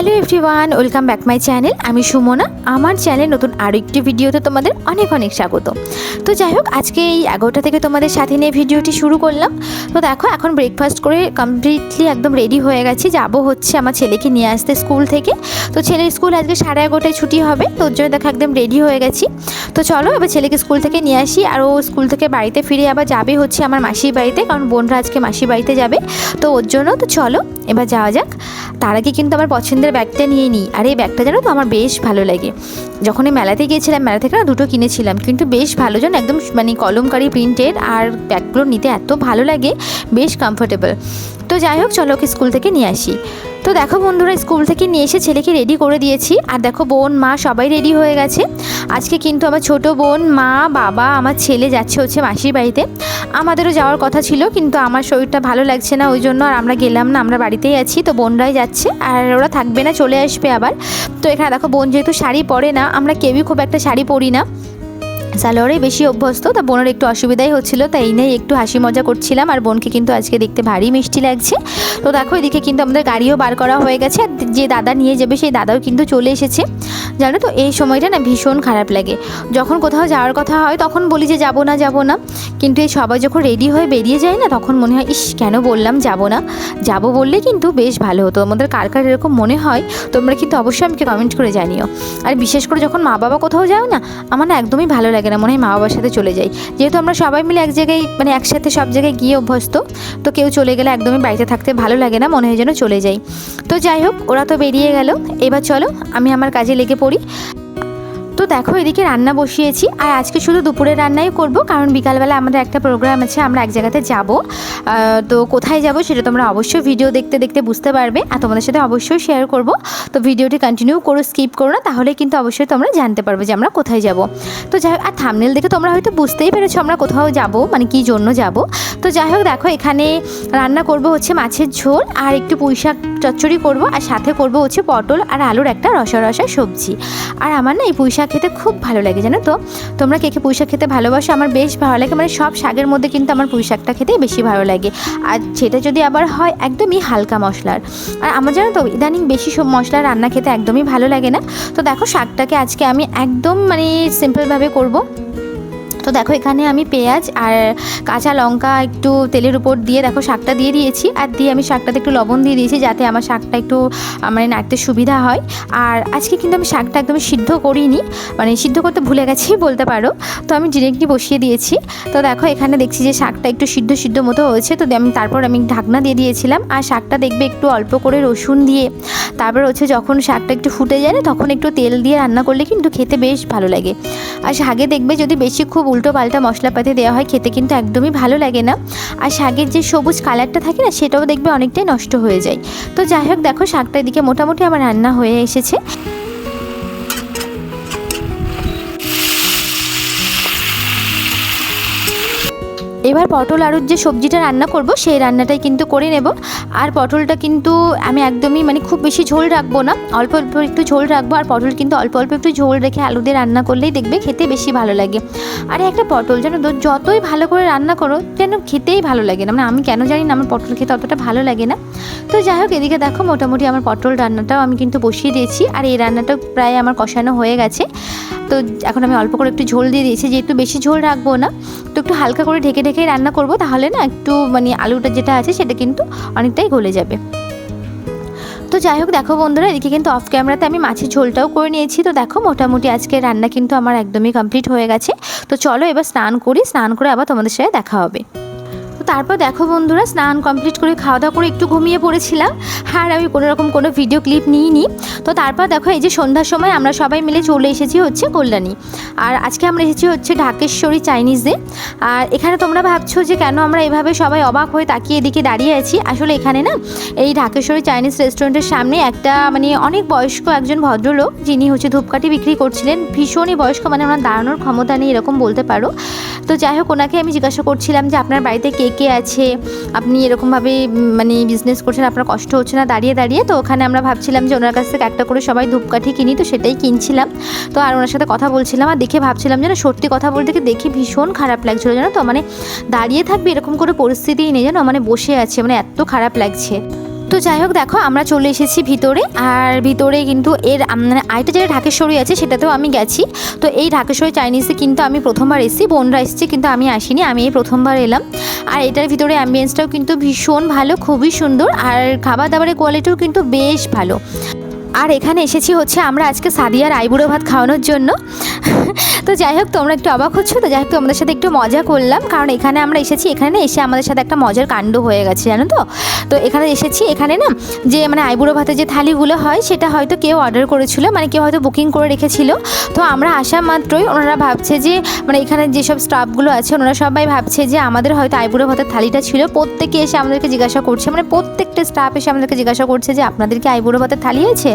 Hello everyone, welcome back my channel. আমি সুমনা। আমার channel নতুন আরও একটি ভিডিওতে তোমাদের অনেক অনেক স্বাগত। তো যাই হোক, আজকে এই এগারোটা থেকে তোমাদের সাথে নিয়ে ভিডিওটি শুরু করলাম। তো দেখো, এখন ব্রেকফাস্ট করে কমপ্লিটলি একদম রেডি হয়ে গেছি। যাব হচ্ছে আমার ছেলেকে নিয়ে আসতে স্কুল থেকে। তো ছেলের স্কুল আজকে সাড়ে এগারোটায় ছুটি হবে। তো ওর জন্য দেখো একদম রেডি হয়ে গেছি। তো চলো, এবার ছেলেকে স্কুল থেকে নিয়ে আসি। আর ও স্কুল থেকে বাড়িতে ফিরে আবার যাবে হচ্ছে আমার মাসির বাড়িতে। কারণ বোনরা আজকে মাসির বাড়িতে যাবে। তো ওর জন্য তো চলো, এবার যাওয়া যাক। তার আগে কিন্তু আমার পছন্দের ব্যাগটা নিয়ে নিই। আর এই ব্যাগটা জানো তো আমার বেশ ভালো লাগে। যখন এই মেলাতে গিয়েছিলাম, মেলা থেকে না দুটো কিনেছিলাম। কিন্তু বেশ ভালো যেন একদম মানে কলমকারি প্রিন্টের আর ব্যাগগুলো নিতে এত ভালো লাগে, বেশ কমফোর্টেবল তো যাই হোক, চলো ওকে স্কুল থেকে নিয়ে আসি। তো দেখো বন্ধুরা, স্কুল থেকে নিয়ে এসে ছেলেকে রেডি করে দিয়েছি। আর দেখো বোন, মা সবাই রেডি হয়ে গেছে। আজকে কিন্তু আমার ছোট বোন, মা, বাবা, আমার ছেলে যাচ্ছে হচ্ছে মাসির বাড়িতে। আমাদেরও যাওয়ার কথা ছিল, কিন্তু আমার শরীরটা ভালো লাগছে না, ওই জন্য আর আমরা গেলাম না, আমরা বাড়িতেই আছি। তো বোনরাই যাচ্ছে, আর ওরা থাকবে না, চলে আসবে আবার। তো এখানে দেখো বোন যেহেতু শাড়ি পরে না, আমরা কেউই খুব একটা শাড়ি পরি না। সালোয়ারে বেশি অভ্যস্ত, তা বোনের একটু অসুবিধাই হচ্ছিল, তাই এই নিয়ে একটু হাসি মজা করছিলাম। আর বোনকে কিন্তু আজকে দেখতে ভারী মিষ্টি লাগছে। তো দেখো, এদিকে কিন্তু আমাদের গাড়িও বার করা হয়ে গেছে। আর যে দাদা নিয়ে যাবে, সেই দাদাও কিন্তু চলে এসেছে। জানো তো, এই সময়টা না ভীষণ খারাপ লাগে। যখন কোথাও যাওয়ার কথা হয়, তখন বলি যে যাব না যাব না। কিন্তু এই সবাই যখন রেডি হয়ে বেরিয়ে যায় না, তখন মনে হয়, ইস, কেন বললাম যাব না? যাব বললে কিন্তু বেশ ভালো হতো। আমাদের কার কার এরকম মনে হয়, তোমরা কিন্তু অবশ্যই আমাকে কমেন্ট করে জানিও। আর বিশেষ করে যখন মা বাবা কোথাও যাও না, আমার না একদমই ভালো লাগে না মনে হয় মা বাবার সাথে চলে যাই যেহেতু আমরা সবাই মিলে এক জায়গায় মানে একসাথে সব জায়গায় গিয়ে অভ্যস্ত, তো কেউ চলে গেলে একদমই বাড়িতে থাকতে ভালো লাগে না, মনে হয় যেন চলে যাই তো যাই হোক, ওরা তো বেরিয়ে গেল। এবার চলো, আমি আমার কাজে লেগে পড়ি। দেখো, এদিকে রান্না বসিয়েছি। আর আজকে শুধু দুপুরে রান্নাই করব, কারণ বিকালবেলা আমাদের একটা প্রোগ্রাম আছে, আমরা এক জায়গাতে যাব। তো কোথায় যাব সেটা তোমরা অবশ্যই ভিডিও দেখতে দেখতে বুঝতে পারবে, আর তোমাদের সাথে অবশ্যই শেয়ার করব। তো ভিডিওটি কন্টিনিউ করো স্কিপ করো না তাহলে কিন্তু অবশ্যই তোমরা জানতে পারবে যে আমরা কোথায় যাব। তো যাই হোক, আর থামনেল দেখে তোমরা হয়তো বুঝতেই পেরেছ আমরা কোথাও যাব মানে কী জন্য যাব। তো যাই হোক, দেখো, এখানে রান্না করব হচ্ছে মাছের ঝোল, আর একটু পুঁই শাক চচ্চড়ি করব, আর সাথে করব হচ্ছে পটল আর আলুর একটা রসা রসা সবজি। আর আমার না এই পুঁই শাক খেতে খুব ভালো লাগে, জানো তো? তোমরা কে কে পুঁই শাক খেতে ভালোবাসো? আমার বেশ ভালো লাগে। মানে সব শাকের মধ্যে কিন্তু আমার পুঁই শাকটা খেতেই বেশি ভালো লাগে। আর সেটা যদি আবার হয়, একদমই হালকা মশলার। আর আমার জানো তো, ইদানিং বেশি সব মশলা রান্না খেতে একদমই ভালো লাগে না। তো দেখো, শাকটাকে আজকে আমি একদম মানে সিম্পলভাবে করব। তো দেখো, এখানে আমি পেঁয়াজ আর কাঁচা লঙ্কা একটু তেলের উপর দিয়ে দেখো, শাকটা দিয়ে দিয়েছি। আর দিয়ে আমি শাকটাতে একটু লবণ দিয়ে দিয়েছি যাতে আমার শাকটা একটু মানে নাড়তে সুবিধা হয়। আর আজকে কিন্তু আমি শাকটা একদম সিদ্ধ করিনি মানে সিদ্ধ করতে ভুলে গেছি বলতে পারো। তো আমি ডিরেক্টলি বসিয়ে দিয়েছি। তো দেখো, এখানে দেখছি যে শাকটা একটু সিদ্ধ সিদ্ধ মতো হয়েছে। তো আমি তারপর আমি ঢাকনা দিয়ে দিয়েছিলাম। আর শাকটা দেখবে একটু অল্প করে রসুন দিয়ে। তারপর হচ্ছে যখন শাকটা একটু ফুটে যায় না, তখন একটু তেল দিয়ে রান্না করলে কিন্তু খেতে বেশ ভালো লাগে। আর শাকে দেখবে যদি বেশি খুব উল্টো পাল্টা মশলাপাতি দেওয়া হয়, খেতে কিন্তু একদমই ভালো লাগে না। আর শাকের যে সবুজ কালারটা থাকে না, সেটাও দেখবে অনেকটাই নষ্ট হয়ে যায়। তো যাই হোক, দেখো শাকটা এদিকে মোটামুটি আমার রান্না হয়ে এসেছে। এবার পটল আলুর যে সবজিটা রান্না করব, সেই রান্নাটাই কিন্তু করে নেব। আর পটলটা কিন্তু আমি একদমই মানে খুব বেশি ঝোল রাখব না, অল্প অল্প একটু ঝোল রাখব। আর পটল কিন্তু অল্প অল্প একটু ঝোল রেখে আলু দিয়ে রান্না করলেই দেখবে খেতে বেশি ভালো লাগে। আর একটা পটল যেন যতই ভালো করে রান্না করো, যেন খেতেই ভালো লাগে না। মানে আমি কেন জানি না, আমার পটল খেতে অতটা ভালো লাগে না। তো যাই হোক, এদিকে দেখো মোটামুটি আমার পটল রান্নাটাও আমি কিন্তু বসিয়ে দিয়েছি। আর এই রান্নাটা প্রায় আমার কষানো হয়ে গেছে। তো এখন আমি অল্প করে একটু ঝোল দিয়ে দিয়েছি, যেহেতু বেশি ঝোল রাখব না, তো একটু হালকা করে ঢেকে ঢেকে ঢেকেই রান্না করব, তাহলে না একটু মানে আলুটা যেটা আছে সেটা কিন্তু অনেকটাই গলে যাবে। তো যাই হোক, দেখো বন্ধুরা, এদিকে কিন্তু অফ ক্যামেরাতে আমি মাছের ঝোলটাও করে নিয়েছি। তো দেখো, মোটামুটি আজকে রান্না কিন্তু আমার একদমই কমপ্লিট হয়ে গেছে। তো চলো এবার স্নান করি, স্নান করে আবার তোমাদের সাথে দেখা হবে। তারপর দেখো বন্ধুরা, স্নান কমপ্লিট করে খাওয়া দাওয়া করে একটু ঘুমিয়ে পড়েছিলাম। আর আমি কোনো রকম কোনো ভিডিও ক্লিপ নিইনি। তো তারপর দেখো এই যে সন্ধ্যার সময় আমরা সবাই মিলে চলে এসেছি হচ্ছে কল্যাণী। আর আজকে আমরা এসেছি হচ্ছে ঢাকেশ্বরী চাইনিজে আর এখানে তোমরা ভাবছ যে কেন আমরা এভাবে সবাই অবাক হয়ে তাকিয়ে এদিকে দাঁড়িয়ে আছি? আসলে এখানে না, এই ঢাকেশ্বরী চাইনিজ রেস্টুরেন্টের সামনে একটা মানে অনেক বয়স্ক একজন ভদ্রলোক, যিনি হচ্ছে ধূপকাঠি বিক্রি করছিলেন। ভীষণই বয়স্ক মানে ওনার দাঁড়ানোর ক্ষমতা নেই, এরকম বলতে পারো। তো যাই হোক, ওনাকে আমি জিজ্ঞাসা করছিলাম যে আপনার বাড়িতে কে কে আছে? আপনি এরকমভাবে মানে বিজনেস করছেন, আপনার কষ্ট হচ্ছে না, দাঁড়িয়ে দাঁড়িয়ে? তো ওখানে আমরা ভাবছিলাম যে ওনার কাছ থেকে একটা করে সবাই ধূপকাঠি কিনি, তো সেটাই কিনছিলাম। তো আর ওনার সাথে কথা বলছিলাম আর দেখে ভাবছিলাম যেন সত্যি কথা বলতে কি দেখে ভীষণ খারাপ লাগছিল, জানো তো? মানে দাঁড়িয়ে থাকবে এরকম করে পরিস্থিতিই নেই জানো মানে বসে আছে মানে এত খারাপ লাগছে। তো যাই হোক, দেখো, আমরা চলে এসেছি ভিতরে। আর ভিতরে কিন্তু এর মানে আরেকটা যেটা ঢাকেশ্বরী আছে, সেটাতেও আমি গেছি। তো এই ঢাকেশ্বরী চাইনিজে কিন্তু আমি প্রথমবার এসেছি, বোনরা এসেছি কিন্তু আমি আসিনি, আমি এই প্রথমবার এলাম। আর এটার ভিতরে অ্যাম্বিয়েন্সটাও কিন্তু ভীষণ ভালো, খুবই সুন্দর। আর খাবার দাবারের কোয়ালিটিও কিন্তু বেশ ভালো। আর এখানে এসেছি হচ্ছে আমরা আজকে সাদিয়ার আইবুড়ো ভাত খাওয়ানোর জন্য। তো যাই হোক, তোমরা একটু অবাক হচ্ছ, তো যাই হোক, তোমাদের সাথে একটু মজা করলাম। কারণ এখানে আমরা এসেছি, এখানে এসে আমাদের সাথে একটা মজার কাণ্ড হয়ে গেছে, জানো তো? তো এখানে এসেছি, এখানে না যে মানে আইবুড়ো ভাতের যে থালিগুলো হয়, সেটা হয়তো কেউ অর্ডার করেছিল মানে কেউ হয়তো বুকিং করে রেখেছিল। তো আমরা আসা মাত্রই ওনারা ভাবছে যে মানে এখানে যেসব স্টাফগুলো আছে, ওনারা সবাই ভাবছে যে আমাদের হয়তো আইবুড়ো ভাতের থালিটা ছিল। প্রত্যেকে এসে আমাদেরকে জিজ্ঞাসা করছে মানে প্রত্যেকটা স্টাফ এসে আমাদেরকে জিজ্ঞাসা করছে যে আপনাদেরকে আইবুড়ো ভাতের থালি আছে?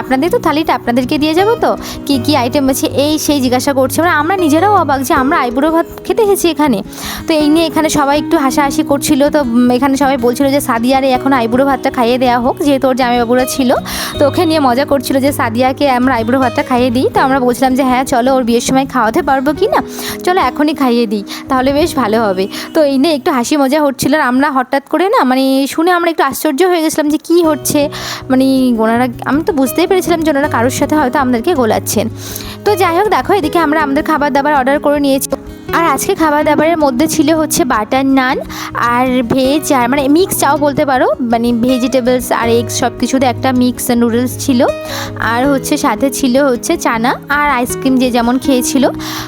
আপনাদের তো থালিটা আপনাদেরকে দিয়ে যাব তো। কি কি আইটেম আছে? এই সেই জিজ্ঞাসা করছে। মানে আমরা নিজেরাও অবাক যে, আমরা আইবুড়ো ভাত খেতে এসেছি এখানে। তো এই নিয়ে এখানে সবাই একটু হাসাহাসি করছিল। তো এখানে সবাই বলছিল যে, সাদিয়ারে এখন আইবুড়ো ভাতটা খাইয়ে দেওয়া হোক, যেহেতু ওর জামাইবাবুরা ছিল। তো ওকে নিয়ে মজা করছিল যে, সাদিয়াকে আমরা আইবুড়ো ভাতটা খাইয়ে দিই। তো আমরা বলছিলাম যে হ্যাঁ চলো ওর বিয়ের সময় খাওয়াতে পারব কি না? চলো এখনই খাইয়ে দিই, তাহলে বেশ ভালো হবে। তো এই নিয়ে একটু হাসি মজা হচ্ছিল। আর আমরা হঠাৎ করে না মানে শুনে আমরা একটু আশ্চর্য হয়ে গেছিলাম যে কি হচ্ছে। মানে ওনারা, আমি তো বুঝতেই পেরেছিলাম যে ওনারা কারোর সাথে হয়তো আমাদেরকে গোলাচ্ছেন। তো যাই হোক, দেখো এদিকে আমরা আমাদের খাবার দাবার অর্ডার করে নিয়েছি। আর আজকে খাবার দাবারের মধ্যে ছিল হচ্ছে বাটার নান আর ভেজ আর মানে মিক্স চাও বলতে পারো। মানে ভেজিটেবলস আর এগস সব কিছুতে একটা মিক্স নুডলস ছিল। আর হচ্ছে সাথে ছিল হচ্ছে চানা আর আইসক্রিম যে যেমন খেয়েছিল।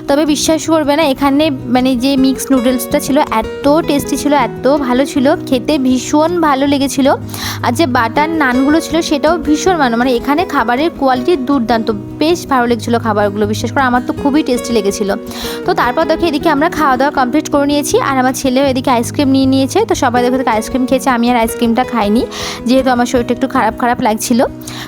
তবে বিশ্বাস করবে না, এখানে মানে যে মিক্স নুডলসটা ছিল এত টেস্টি ছিল, এত ভালো ছিল, খেতে ভীষণ ভালো লেগেছিল। আর যে বাটার নানগুলো ছিল সেটাও ভীষণ ভালো মানে এখানে খাবারের কোয়ালিটি দুর্দান্ত, বেশ ভালো লেগেছিলো খাবারগুলো, বিশ্বাস করে, আমার তো খুবই টেস্টি লেগেছিল। তো তারপর দেখো এদিকে আমরা খাওয়া দাওয়া কমপ্লিট করে নিয়েছি। আর আমার ছেলেও এদিকে আইসক্রিম নিয়ে নিয়েছে। তো সবাই দেখো এদিকে আইসক্রিম খেয়েছে। আমি আর আইসক্রিমটা খাইনি। যেহেতু আমার শরীরটা একটু খারাপ খারাপ লাগছিল।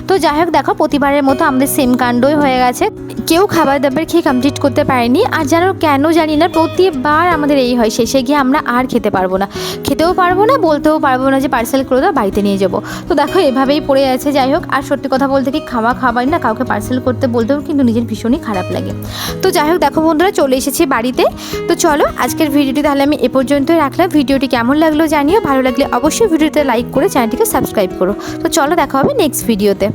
তো যাই হোক, দেখো প্রতিবারের মতো আমাদের সেম কাণ্ডই হয়ে গেছে। কেউ খাবার দাবার খেয়ে কমপ্লিট করতে পারেনি। আর যেন কেন জানি না, প্রতিবার আমাদের এই হয়। শেষে গিয়ে আমরা আর খেতে পারব না। খেতেও পারব না, বলতেও পারব না যে পার্সেল করে দাও, বাড়িতে নিয়ে যাব। তো দেখো এভাবেই পড়ে আছে। যাই হোক, আর সত্যি কথা বলতে কি খাওয়া খাবার না, কাউকে পার্সেল করতে বলতেও কিন্তু নিজের ভীষণই খারাপ লাগে। তো যাই হোক, দেখো বন্ধুরা, চলে এসেছি বাড়িতে। তো চলো আজকের ভিডিওটি তাহলে আমি এ পর্যন্তই রাখলাম। ভিডিওটি কেমন লাগল জানিও। ভালো লাগলে অবশ্যই ভিডিওতে লাইক করে চ্যানেলটিকে সাবস্ক্রাইব করো। তো চলো দেখা হবে নেক্সট ভিডিওতে।